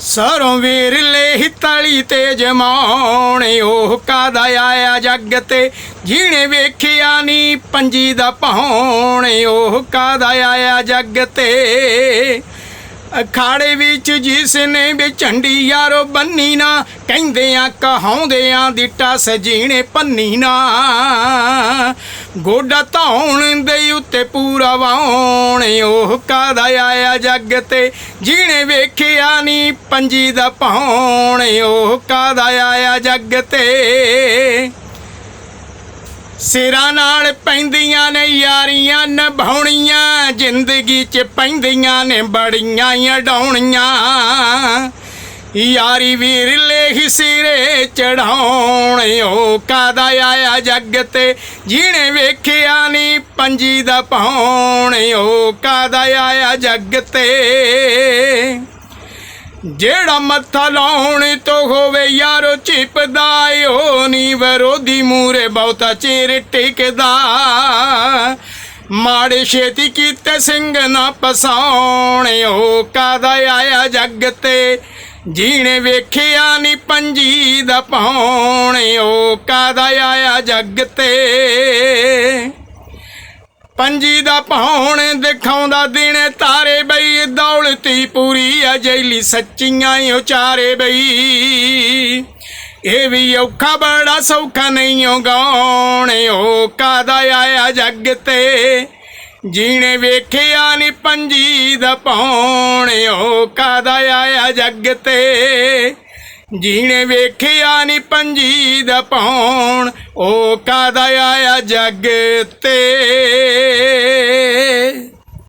ਸਰੋਂ ਵੀਰ ਲੈ ਤਲੀ ਤੇ ਜਮਾਉਣ, ਉਹ ਕਾਦਾ ਆਇਆ ਜੱਗ ਤੇ? ਜੀਣੇ ਵੇਖਿਆ ਨੀ ਪੰਜੀ ਦਾ ਪਾਉਣ ਉਹ ਕਾਦਾ ਆਇਆ ਜੱਗ ਤੇ? ਅਖਾੜੇ ਵਿੱਚ ਜਿਸ ਨੇ ਵੀ ਝੰਡੀ ਯਾਰੋ ਬੰਨੀ ਨਾ ਕਹਿੰਦੇ ਕਹਿੰਦਿਆਂ ਕਹਾਉਂਦਿਆਂ ਦੀ ਟਸ ਜੀਣੇ ਪੰਨੀ ਨਾ। ਗੋਡਾ ਧੌਣ ਦੇ ਉੱਤੇ ਪੂਰਾ ਵਾਉਣ, ਉਹ ਕਾਦਾ ਆਇਆ ਜੱਗ ਤੇ? ਜਿਹਨੇ ਵੇਖਿਆ ਨੀ ਪੰਜੀ ਦਾ ਪਾਉਣ ਉਹ ਕਾਦਾ ਆਇਆ ਜੱਗ ਤੇ? ਸਿਰਾਂ ਨਾਲ ਪੈਂਦੀਆਂ ਨੇ ਯਾਰੀਆਂ, ਨਿਭਾਉਣੀਆਂ, ਜ਼ਿੰਦਗੀ 'ਚ ਪੈਂਦੀਆਂ ਨੇ ਬੜੀਆਂ ਅਡਾਉਣੀਆਂ। ਯਾਰੀ ਵੀਰ ਲੈ ਹੀ ਸਿਰੇ ਚੜਾਉਣ, ਉਹ ਕਾਦਾ ਆਇਆ ਜੱਗ ਤੇ? ਜਿਹਨੇ ਵੇਖਿਆ ਨੀ ਪੰਜੀ ਦਾ ਪਾਉਣ, ਉਹ ਕਾਦਾ ਆਇਆ ਜੱਗ ਤੇ? ਜਿਹੜਾ ਮੱਥਾ ਲਾਉਣ ਤੋਂ ਹੋਵੇ ਯਾਰੋ ਚਿਪਦਾ ਓ ਨੀ ਵਿਰੋਧੀ ਮੂਰੇ ਬਹੁਤਾ ਚਿਰ ਟਿਕਦਾ। ਮਾੜੇ ਛੇਤੀ ਕੀਤੇ ਸਿੰਘ ਨਾ ਪਸਾਉਣ ਓ ਕਾਦਾ ਆਇਆ ਜੱਗ ਤੇ? ਜੀਣੇ ਵੇਖਿਆ ਨੀ ਪੰਜੀ ਦਾ ਪਾਉਣ ਓ ਕਾਦਾ ਆਇਆ ਜੱਗ ਤੇ। ਪੰਜੀ ਦਾ ਪਾਉਣ ਦਿਖਾਉਂਦਾ ਦਿਨ ਤਾਰੇ ਬਈ, ਦੌਲਤੀ ਪੂਰੀ ਆ ਜੈਲੀ ਸੱਚੀਆਂ ਉਚਾਰੇ ਬਈ। ਇਹ ਵੀ ਔਖਾ ਬੜਾ ਸੌਖਾ ਨਹੀਂ ਓ ਗਾਉਣ ਓ ਕਾਦਾ ਆਇਆ ਜੱਗ ਤੇ। ਜੀਣੇ ਵੇਖਿਆ ਨੀ ਪੰਜੀ ਜੀ ਦਾ ਪਾਉਣ ਓ ਕਾਦਾ ਆਇਆ ਜੱਗ ਤੇ। ਜੀਣੇ ਵੇਖਿਆ ਨੀ ਪੰਜੀ ਦਾ ਪਾਉਣ ਉਹ ਕਾਦਾ ਆਇਆ ਜੱਗ ਤੇ।